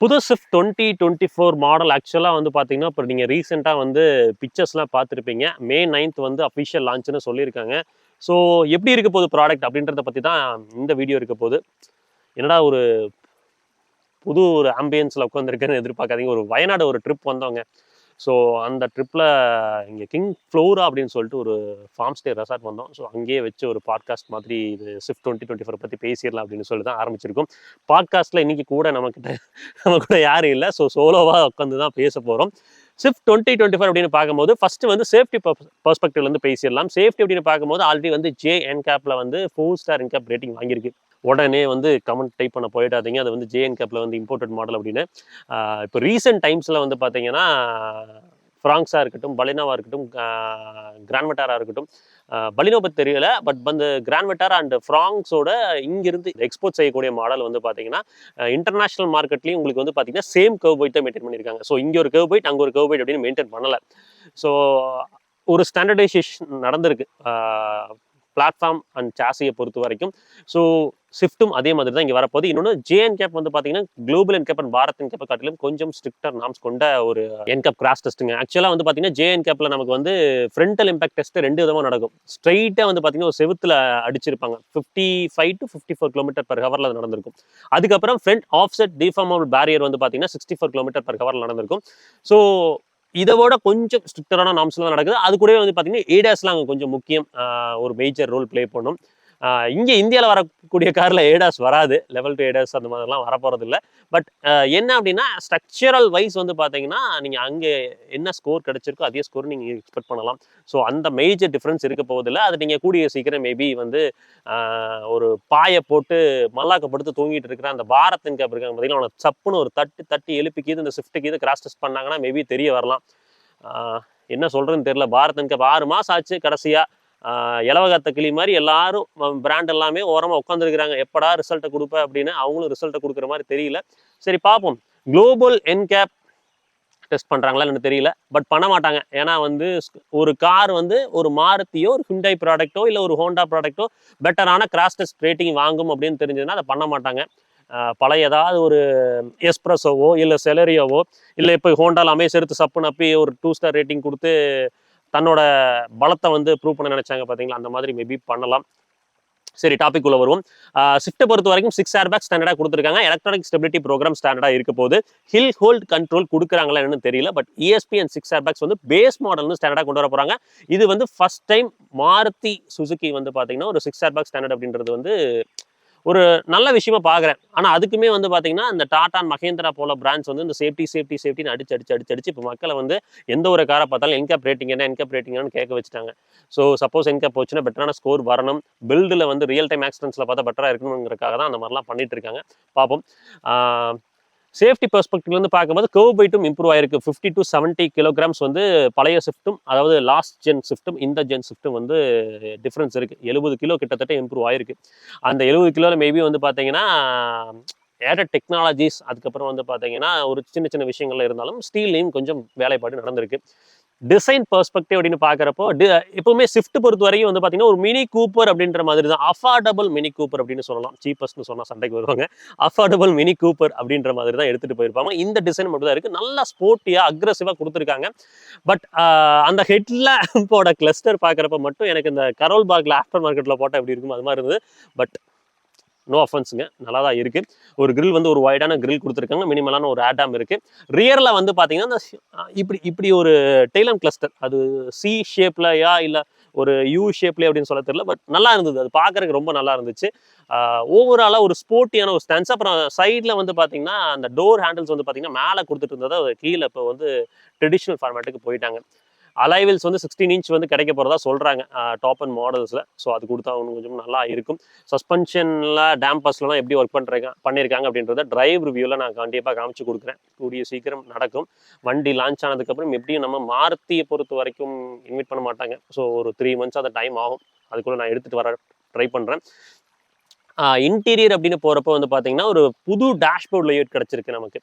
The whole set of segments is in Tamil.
புது Swift twenty twenty four model ஆக்சுவலாக வந்து பார்த்தீங்கன்னா இப்போ நீங்கள் ரீசெண்டாக வந்து பிக்சர்ஸ்லாம் பார்த்துருப்பீங்க மே நைன்த் வந்து அஃபிஷியல் லான்ச்னு சொல்லியிருக்காங்க. ஸோ எப்படி இருக்க போகுது ப்ராடக்ட் அப்படின்றத பற்றி தான் இந்த வீடியோ இருக்க போகுது. என்னடா ஒரு புது ஒரு ஆம்பியன்ஸில் உட்காந்துருக்கேன்னு எதிர்பார்க்காதீங்க. ஒரு வயநாடு ஒரு ட்ரிப் வந்தவங்க. ஸோ அந்த ட்ரிப்பில் இங்கே கிங் ஃப்ளோரா அப்படின்னு சொல்லிட்டு ஒரு ஃபார்ம் ஸ்டே ரெசார்ட் வந்தோம். ஸோ அங்கேயே வச்சு ஒரு பாட்காஸ்ட் மாதிரி இது ஸ்விஃப்ட் டுவெண்ட்டி டுவெண்ட்டி ஃபோர் பற்றி பேசிடலாம் அப்படின்னு சொல்லி தான் ஆரம்பிச்சிருக்கோம். பாட்காஸ்ட்டில் இன்றைக்கி கூட நம்மக்கிட்ட நம்ம கூட யாரும் இல்லை. ஸோ சோலோவாக உட்காந்து தான் பேச போகிறோம் ஸ்விஃப்ட் டுவெண்ட்டி டுவெண்ட்டி ஃபோர் அப்படின்னு பார்க்கும்போது ஃபஸ்ட்டு வந்து சேஃப்டி பர்ஸ்பெக்டிவ்லேருந்து பேசிடலாம். சேஃப்டி அப்படின்னு பார்க்கும்போது ஆல்ரெடி வந்து ஜே என்கேப்பில் வந்து ஃபோர் ஸ்டார் என்கேப் ரேட்டிங் வாங்கியிருக்கு. உடனே வந்து கமெண்ட் டைப் பண்ண போயிடாதீங்க. அது வந்து ஜேஎன் கேப்பில் வந்து இம்போர்ட்டட் மாடல் அப்படின்னு. இப்போ ரீசெண்ட் டைம்ஸில் வந்து பார்த்தீங்கன்னா ஃப்ராங்ஸாக இருக்கட்டும் பலினாவாக இருக்கட்டும் கிராண்ட்மெட்டாராக இருக்கட்டும் பலினோ பற்றி தெரியல. பட் வந்து கிராண்ட்மெட்டார் அண்ட் ஃப்ராங்ஸோட இங்கிருந்து எக்ஸ்போர்ட் செய்யக்கூடிய மாடல் வந்து பார்த்தீங்கன்னா இன்டர்நேஷனல் மார்க்கெட்லேயும் உங்களுக்கு வந்து பார்த்தீங்கன்னா சேம் கவ் போய்ட்டு தான் மெயின்டைன் பண்ணியிருக்காங்க. ஸோ இங்கே ஒரு கவ் போய்ட் அங்கே ஒரு கவ் போய்ட் அப்படின்னு மெயின்டைன் பண்ணலை. ஸோ ஒரு ஸ்டாண்டர்டைசேஷன் நடந்திருக்கு. பிளாட்ஃபார்ம் அண்ட் சாசியை பொறுத்த வரைக்கும். ஸோ ஷிஃப்ட்டும் அதே மாதிரி தான் இங்கே வரப்போகுது. இன்னொன்று ஜேஎன் கேப் வந்து பார்த்தீங்கன்னா குளோபல் என்கேப் அண்ட் பாரத் என்கேப்பை காட்டிலும் கொஞ்சம் ஸ்ட்ரிக்டர் நாம்ஸ் கொண்ட ஒரு என்கேப் கிராஸ் டெஸ்ட்டுங்க ஆக்சுவலாக வந்து பார்த்தீங்கன்னா ஜேஎன் கேப்பில் நமக்கு வந்து ஃப்ரண்டல் இம்பாக்ட் டெஸ்ட் ரெண்டு விதமாக நடக்கும். ஸ்ட்ரைட்டாக வந்து பார்த்தீங்கன்னா ஒரு செவத்தில் அடிச்சிருப்பாங்க. Fifty five to fifty four kilometre per ஹவரில் நடந்திருக்கும். அதுக்கப்புறம் ஃப்ரண்ட் ஆஃப்செட் டிஃபார்மபிள் பேரியர் வந்து பார்த்தீங்கன்னா சிக்ஸ்டி ஃபோர் கிலோமீட்டர் பர் ஹவரில் நடந்திருக்கும். ஸோ இதோட கொஞ்சம் ஸ்ட்ரிக்டரான நாம்ஸ்லாம் நடக்குது. அது கூடவே வந்து பார்த்தீங்கன்னா ஏடாஸ்லாம் அங்கே கொஞ்சம் முக்கியம். ஒரு மேஜர் ரோல் ப்ளே பண்ணும். இங்கே இந்தியாவில் வரக்கூடிய காரில் ஏடாஸ் வராது. லெவல் டூ ஏடாஸ் அந்த மாதிரிலாம் வரப்போகிறது இல்லை பட் என்ன அப்படின்னா ஸ்ட்ரக்சரல் வைஸ் வந்து பார்த்தீங்கன்னா நீங்கள் அங்கே என்ன ஸ்கோர் கிடச்சிருக்கோ அதே ஸ்கோர் நீங்கள் எக்ஸ்பெக்ட் பண்ணலாம். ஸோ அந்த மேஜர் டிஃப்ரென்ஸ் இருக்க போவதில்லை. அது நீங்கள் கூடிய சீக்கிரம் மேபி வந்து ஒரு பாயை போட்டு மல்லாக்கப்படுத்து தூங்கிட்டு இருக்கிற அந்த பாரத்தின் கேப் இருக்காங்க பார்த்தீங்கன்னா அவனை சப்புன்னு ஒரு தட்டு தட்டி எழுப்பிக்கிது இந்த ஸ்விஃப்ட்டுக்கு இது கிராஸ் டெஸ்ட் பண்ணாங்கன்னா மேபி தெரிய வரலாம். என்ன சொல்கிறதுன்னு தெரியல. பாரதன் கேப் ஆறு மாதம் ஆச்சு கடைசியாக இலவகத்த கிளி மாதிரி எல்லாரும் பிராண்ட் எல்லாமே ஓரமாக உட்காந்துருக்குறாங்க எப்படா ரிசல்ட்டை கொடுப்ப அப்படின்னு அவங்களும் ரிசல்ட்டை கொடுக்குற மாதிரி தெரியல. சரி பார்ப்போம் குளோபல் என்கேப் டெஸ்ட் பண்ணுறாங்களா எனக்கு தெரியல. பட் பண்ண மாட்டாங்க. ஏன்னா வந்து ஒரு கார் வந்து ஒரு மாருத்தியோ ஒரு ஹுண்டை ப்ராடக்ட்டோ இல்லை ஒரு ஹோண்டா ப்ராடக்ட்டோ பெட்டரான கிராஸ் டெஸ்ட் ரேட்டிங் வாங்கும் அப்படின்னு தெரிஞ்சதுன்னா அதை பண்ண மாட்டாங்க. பழைய ஏதாவது ஒரு எஸ்ப்ரெஸோவோ இல்லை செலரியோவோ இல்லை இப்போ ஹோண்டால அமைய சேர்த்து சப்புன்னு அப்பி ஒரு டூ ஸ்டார் ரேட்டிங் கொடுத்து தன்னோட பலத்தை வந்து ப்ரூவ் பண்ண நினைச்சாங்க பார்த்தீங்களா அந்த மாதிரி மேபி பண்ணலாம். சரி டாபிக் உள்ள வருவோம். ஸ்விஃப்ட்டை பொறுத்த வரைக்கும் சிக்ஸ் ஏர் பேக் ஸ்டாண்டர்டாக கொடுத்துருக்காங்க. எலக்ட்ரானிக் ஸ்டெபிலிட்டி ப்ரோக்ராம் ஸ்டாண்டர்டாக இருக்க போது ஹில் ஹோல்ட் கண்ட்ரோல் கொடுக்குறாங்களா என்னன்னு தெரியல but ESP and six air bags வந்து பேஸ் மாடல்னு ஸ்டாண்டர்டாக கொண்டு வர போகிறாங்க இது வந்து ஃபர்ஸ்ட் டைம் மாருதி சுசுகி வந்து பார்த்தீங்கன்னா ஒரு சிக்ஸ் ஏர் பேக் ஸ்டாண்டர்ட் அப்படின்றது வந்து ஒரு நல்ல விஷயமா பார்க்குறேன் ஆனால் அதுக்குமே வந்து பார்த்தீங்கன்னா இந்த டாடா மகேந்திரா போல பிராண்ட்ஸ் வந்து இந்த சேஃப்டி சேஃப்டி சேஃப்டின்னு அடிச்சு அடிச்சு அடிச்சு அடிச்சு இப்போ மக்களை வந்து எந்த ஒரு காரை பார்த்தாலும் என்கேப் ரேட்டிங் என்ன என்கேப் ரேட்டிங்னு கேட்க வச்சுட்டாங்க. ஸோ சப்போஸ் என்கேப் போச்சுன்னா பெட்டரான ஸ்கோர் வரணும். பில்டில் வந்து ரியல் டைம் ஆக்சிடென்ட்ஸில் பார்த்தா பெட்டராக இருக்கணுங்கிறக்காக தான் அந்த மாதிரிலாம் பண்ணிட்டு இருக்காங்க. பார்ப்போம் சேஃப்டி பெர்ஸ்பெக்டிவ்லேருந்து பார்க்கும்போது கர்வ் பைட்டும் இம்ப்ரூவ் ஆயிருக்கு. ஃபிஃப்டி டு செவன்ட்டி கிலோகிராம்ஸ் வந்து பழைய ஷிஃப்ட்டும் அதாவது லாஸ்ட் ஜென் ஷிஃப்ட்டும் இந்த ஜென் ஷிஃப்ட்டும் வந்து டிஃப்ரென்ஸ் இருக்குது எழுபது கிலோ கிட்டத்தட்ட இம்ப்ரூவ் ஆயிருக்கு. அந்த எழுபது கிலோவில் மேபி வந்து பார்த்தீங்கன்னா ஏடட் டெக்னாலஜிஸ் அதுக்கப்புறம் வந்து பார்த்தீங்கன்னா ஒரு சின்ன சின்ன விஷயங்கள்ல இருந்தாலும் ஸ்டீல்லையும் கொஞ்சம் வேலைப்பாடு நடந்திருக்கு. டிசைன் பெர்ஸ்பெக்டிவ் அப்படின்னு பார்க்குறப்போ எப்பவுமே ஸ்விஃப்ட் பொறுத்த வரைக்கும் வந்து பார்த்தீங்கன்னா ஒரு மினி கூப்பர் அப்படின்ற மாதிரி தான் அஃபார்டபுள் மினி கூப்பர் அப்படின்னு சொல்லலாம். சீப்பஸ்ட்னு சொன்னால் சண்டைக்கு வருவாங்க. அஃபார்டபுள் மினி கூப்பர் அப்படின்ற மாதிரி தான் எடுத்துகிட்டு போயிருப்பாங்க. இந்த டிசைன் மட்டும் தான் இருக்குது நல்லா ஸ்போர்ட்டியாக அக்ரஸிவாக கொடுத்துருக்காங்க. பட் அந்த ஹெட்லாம்போட கிளஸ்டர் பார்க்குறப்ப மட்டும் எனக்கு இந்த கரோல் பாக்ல ஆஃப்டர் மார்க்கெட்டில் போட்டால் எப்படி இருக்கும் அது மாதிரி இருந்தது. பட் நோ அஃபென்ஸுங்க நல்லா தான் இருக்குது ஒரு கிரில் வந்து ஒரு ஒய்டான கிரில் கொடுத்துருக்காங்க மினிமலான ஒரு ஆடாம் இருக்குது ரியரில் வந்து பார்த்தீங்கன்னா இந்த இப்படி இப்படி ஒரு டெய்லம் கிளஸ்டர் அது சி ஷேப்லயா இல்லை ஒரு யூ ஷேப்லேயே அப்படின்னு சொல்ல தெரியல பட் நல்லா இருந்தது. அது பார்க்குறதுக்கு ரொம்ப நல்லா இருந்துச்சு. ஓவராலாக ஒரு ஸ்போர்ட்டியான ஒரு ஸ்டான்ஸ் அப்புறம் சைடில் வந்து பார்த்தீங்கன்னா அந்த டோர் ஹேண்டில்ஸ் வந்து பார்த்தீங்கன்னா மேலே கொடுத்துட்டு இருந்ததை கீழே இப்போ வந்து ட்ரெடிஷ்னல் ஃபார்மேட்டுக்கு போயிட்டாங்க. அலைவில்ஸ் வந்து சிக்ஸ்டீன் இன்ச் வந்து கிடைக்க போகிறதா சொல்கிறாங்க டாப் அண்ட் மாடல்ஸில் ஸோ அது கொடுத்தா ஒன்று கொஞ்சம் நல்லா இருக்கும். சஸ்பென்ஷனில் டேம்பஸ்லாம் எப்படி ஒர்க் பண்ணுறாங்க பண்ணியிருக்காங்க அப்படின்றத டிரைவ் ரிவ்யூவில் நான் கண்டிப்பாக காமிச்சு கொடுக்குறேன். கூடிய சீக்கிரம் நடக்கும். வண்டி லான்ச் ஆனதுக்கப்புறம் எப்படியும் நம்ம மாருதியை பொறுத்த வரைக்கும் இன்வைட் பண்ண மாட்டாங்க. ஸோ ஒரு த்ரீ மந்த்ஸ் அந்த டைம் ஆகும். அதுக்குள்ளே நான் எடுத்துகிட்டு வர ட்ரை பண்ணுறேன் இன்டீரியர் அப்படின்னு போகிறப்போ வந்து பார்த்தீங்கன்னா ஒரு புது டேஷ்போர்ட் லேஅவுட் கிடச்சிருக்கு நமக்கு.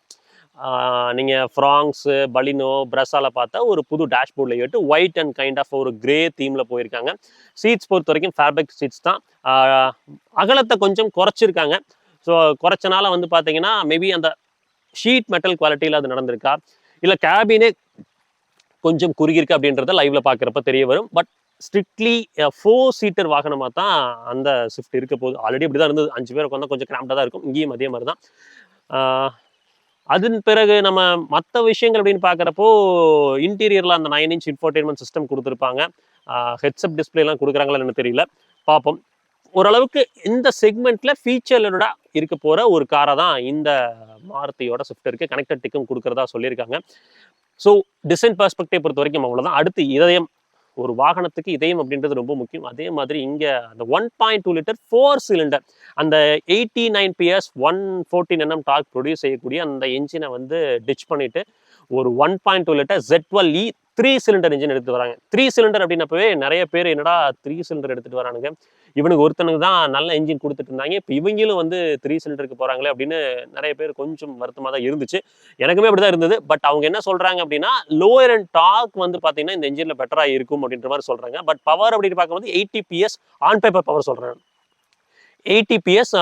நீங்கள் ஃப்ராங்ஸு பலினோ பிரஸால பார்த்தா ஒரு புது டேஷ்போர்டில் ஏட்டு ஒயிட் அண்ட் கைண்ட் ஆஃப் ஒரு கிரே தீமில் போயிருக்காங்க. சீட்ஸ் பொறுத்த வரைக்கும் ஃபேப்ரிக் சீட்ஸ் தான். அகலத்தை கொஞ்சம் குறைச்சிருக்காங்க. ஸோ குறைச்சனால வந்து பார்த்தீங்கன்னா மேபி அந்த ஷீட் மெட்டல் குவாலிட்டியில் அது நடந்திருக்கா? இல்லை கேபினே கொஞ்சம் குறுகியிருக்கு அப்படின்றத லைவ்ல பார்க்குறப்ப தெரிய வரும். பட் ஸ்ட்ரிக்ட்லி ஃபோர் சீட்டர் வாகனமாக தான் அந்த ஸ்விஃப்ட் இருக்க போகுது. ஆல்ரெடி அப்படி தான் இருந்தது. அஞ்சு பேர் உட்காந்தா கொஞ்சம் கிராம்டாக தான் இருக்கும். இங்கேயும் அதே மாதிரி தான். அதன் பிறகு நம்ம மற்ற விஷயங்கள் அப்படின்னு பார்க்குறப்போ இன்டீரியரில் அந்த நைன் இன்ச் இன்ஃபோர்டெயின்மெண்ட் சிஸ்டம் கொடுத்துருப்பாங்க. ஹெட்ஸ்அப் டிஸ்பிளேலாம் கொடுக்குறாங்களா எனக்கு தெரியல. பார்ப்போம். ஓரளவுக்கு இந்த செக்மெண்ட்ல ஃபீச்சரோட இருக்க போற ஒரு காரை தான் இந்த மாருதியோட ஸ்விஃப்டருக்கு கனெக்டட் டிக்கும் கொடுக்குறதா சொல்லியிருக்காங்க. ஸோ டிசைன் பெர்ஸ்பெக்டிவ் பொறுத்த வரைக்கும் அவ்வளோதான் அடுத்து இதயம் ஒரு வாகனத்துக்கு இதயம் அப்படின்றது ரொம்ப முக்கியம். அதே மாதிரி இங்கே அந்த one point two litre four cylinder அந்த eighty nine PS one fourteen Nm torque produce செய்யக்கூடிய அந்த என்ஜினை வந்து டிச் பண்ணிட்டு ஒரு one point two litre Z twelve E three cylinder engine எடுத்து வராங்க. த்ரீ சிலிண்டர் அப்படின்னப்பவே நிறைய பேர் என்னடா த்ரீ சிலிண்டர் எடுத்துட்டு வரானுங்க? இவனுக்கு ஒருத்தனுக்கு தான் நல்ல இன்ஜின் கொடுத்துட்டு இருந்தாங்க. இப்போ இவங்களும் வந்து த்ரீ சிலிண்டருக்கு போறாங்களே அப்படின்னு நிறைய பேர் கொஞ்சம் வருத்தமாக தான் இருந்துச்சு. எனக்குமே அப்படிதான் இருந்தது. பட் அவங்க என்ன சொல்றாங்க அப்படின்னா லோயர் அண்ட் டாக் வந்து பார்த்தீங்கன்னா இந்த இன்ஜினில் பெட்டராக இருக்கும் அப்படின்ற மாதிரி சொல்றாங்க. பட் பவர் அப்படின்னு பார்க்கும்போது eighty PS on paper power சொல்றாங்க. Eighty PS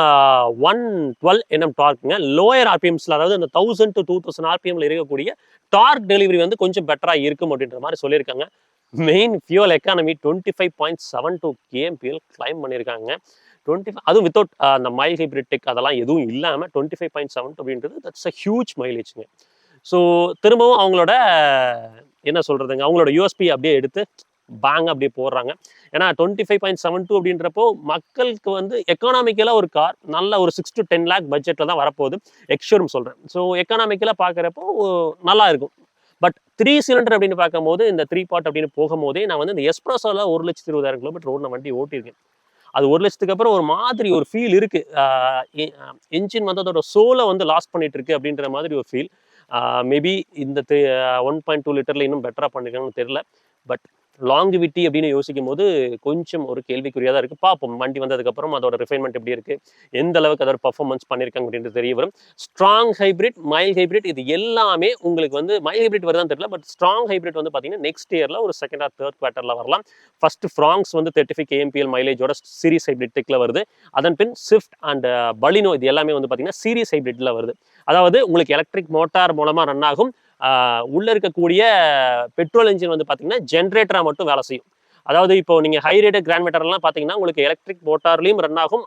one twelve Nm டார்க்குங்க lower ஆர்பிஎம்ஸில் அதாவது அந்த தௌசண்ட் டு டூ தௌசண்ட் ஆர்பிஎம்ல இருக்கக்கூடிய டார்க் டெலிவரி வந்து கொஞ்சம் பெட்டராக இருக்கும் அப்படின்ற மாதிரி சொல்லியிருக்காங்க. Main fuel economy twenty five point seven two KMPL claim பண்ணியிருக்காங்க. டுவெண்ட்டி ஃபைவ் அதுவும் வித்தவுட் அந்த மைல் ஹைப்ரிட் டெக் அதெல்லாம் எதுவும் இல்லாமல் டுவெண்ட்டி ஃபைவ் பாயிண்ட் செவன் அப்படின்றது தட்ஸ் அ ஹியூஜ் மைலேஜ்ங்க ஸோ திரும்பவும் அவங்களோட என்ன சொல்கிறதுங்க அவங்களோட யூஎஸ்பி அப்படியே எடுத்து பேங் அப்படி போடுறாங்க. ஏன்னா twenty five point seven two அப்படின்றப்போ மக்களுக்கு வந்து எக்கனாமிக்கலாக ஒரு கார் நல்ல ஒரு சிக்ஸ் டு டென் லேக் பட்ஜெட்டில் தான் வரப்போகுது. எக்ஷோரும் சொல்கிறேன் ஸோ எக்கனாமிக்கலாக பார்க்குறப்போ நல்லா இருக்கும். பட் த்ரீ சிலிண்டர் அப்படின்னு பார்க்கும்போது இந்த த்ரீ பார்ட் அப்படின்னு போகும்போதே நான் வந்து இந்த எஸ்ப்ரெஸோவில் ஒரு லட்சத்தி இருபதாயிரம் கிலோமீட்டர் ஓடின வண்டி ஓட்டியிருக்கேன். அது ஒரு லட்சத்துக்கு அப்புறம் ஒரு மாதிரி ஒரு ஃபீல் இருக்கு. என்ஜின் வந்து அதோட சோலை வந்து லாஸ் பண்ணிட்டு இருக்கு அப்படின்ற மாதிரி ஒரு ஃபீல் மேபி இந்த ஒன் பாயிண்ட் டூ லிட்டரில் இன்னும் பெட்டராக பண்ணிருக்காங்கன்னு தெரியல. பட் லாங்குவிட்டி அப்படின்னு யோசிக்கும் போது கொஞ்சம் ஒரு கேள்விக்குறியாக தான் இருக்குது பார்ப்போம். வண்டி வந்ததுக்கப்புறம் அதோட ரிஃபைன்மெண்ட் எப்படி இருக்குது எந்த அளவுக்கு அதோட பர்ஃபார்மன்ஸ் பண்ணியிருக்காங்க அப்படின்றது தெரிய வரும். ஸ்ட்ராங் ஹைப்ரிட் மைல் ஹைப்ரிட் இது எல்லாமே உங்களுக்கு வந்து மைல் ஹைப்ரிட் வருதான் தெரியல பட் ஸ்ட்ராங் ஹைப்ரிட் வந்து பார்த்தீங்கன்னா நெக்ஸ்ட் இயரில் ஒரு செகண்ட் ஆர் தேர்ட் குவார்ட்டரில் வரலாம். ஃபர்ஸ்ட் ஃப்ராங்ஸ் வந்து தேர்ட்டி ஃபைவ் கேஎம்பிஎல் மைலேஜோட சீரிஸ் ஹைப்ரிட் டெக்கில் வருது. அதன் பின் ஸ்விஃப்ட் அண்ட் பலினோ இது எல்லாமே வந்து பார்த்தீங்கன்னா சீரிஸ் ஹைப்ரிட்டில் வருது. அதாவது உங்களுக்கு எலக்ட்ரிக் மோட்டார் மூலமாக ரன் ஆகும். உள்ளே இருக்கக்கூடிய பெட்ரோல் இன்ஜின் வந்து பார்த்தீங்கன்னா ஜென்ரேட்டராக மட்டும் வேலை செய்யும். அதாவது இப்போ நீங்கள் ஹை ரேட்டட் கிராண்ட் மீட்டர்லாம் பார்த்தீங்கன்னா உங்களுக்கு எலக்ட்ரிக் மோட்டார்லேயும் ரன் ஆகும்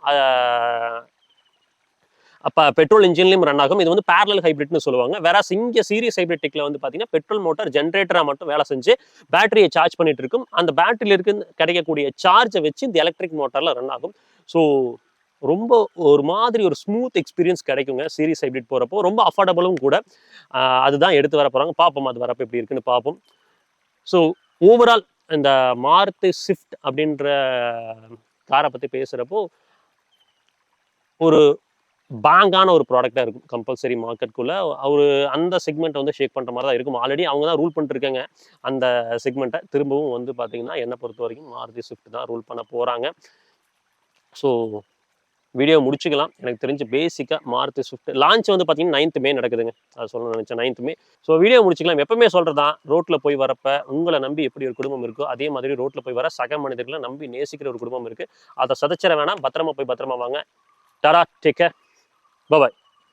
அப்போ பெட்ரோல் இன்ஜின்லையும் ரன் ஆகும். இது வந்து பேரலல் ஹைப்ரிட்னு சொல்லுவாங்க. வேற சிங்க சீரியஸ் ஹைப்ரிட் வந்து பார்த்தீங்கன்னா பெட்ரோல் மோட்டார் ஜென்ரேட்டராக மட்டும் வேலை செஞ்சு பேட்டரியை சார்ஜ் பண்ணிட்டு இருக்கும். அந்த பேட்டரியில் இருக்கு கிடைக்கக்கூடிய சார்ஜை வச்சு இந்த எலக்ட்ரிக் மோட்டாரில் ரன் ஆகும். ஸோ ரொம்ப ஒரு மாதிரி ஒரு ஸ்மூத் எக்ஸ்பீரியன்ஸ் கிடைக்குங்க. சீரிஸ் ஹைப்ரிட் போகிறப்போ ரொம்ப அஃபோர்டபுளும் கூட. அதுதான் எடுத்து வர போகிறாங்க பார்ப்போம் அது வரப்போ எப்படி இருக்குன்னு பார்ப்போம் ஸோ ஓவரால் இந்த மாருதி ஸ்விஃப்ட் அப்படின்ற காரை பற்றி பேசுகிறப்போ ஒரு பேங்கான ஒரு ப்ராடக்டாக இருக்கும். கம்பல்சரி மார்க்கெட்டுக்குள்ளே அவர் அந்த செக்மெண்ட்டை வந்து ஷேக் பண்ணுற மாதிரி தான் இருக்கும். ஆல்ரெடி அவங்க தான் ரூல் பண்ணிட்டுருக்காங்க. அந்த செக்மெண்ட்டை திரும்பவும் வந்து பார்த்திங்கன்னா என்னை பொறுத்த வரைக்கும் மாருதி ஸ்விஃப்ட் தான் ரூல் பண்ண போகிறாங்க ஸோ வீடியோ முடிச்சுக்கலாம். எனக்கு தெரிஞ்சு பேசிக்காக மாருதி ஸ்விஃப்ட் லான்ச் வந்து பார்த்தீங்கன்னா நைன்த் மே நடக்குதுங்க. அது சொல்ல நினச்சேன் நைன்த் மே ஸோ வீடியோ முடிச்சுக்கலாம். எப்பவுமே சொல்கிறதான் ரோட்டில் போய் வரப்போ உங்களை நம்பி எப்படி ஒரு குடும்பம் இருக்கோ அதே மாதிரி ரோட்டில் போய் வர சக மனிதர்களை நம்பி நேசிக்கிற ஒரு குடும்பம் இருக்குது அதை சதைச்சிட வேணாம். பத்திரமா போய் பத்திரமா வாங்க. டரா டேக் கேர் பாய்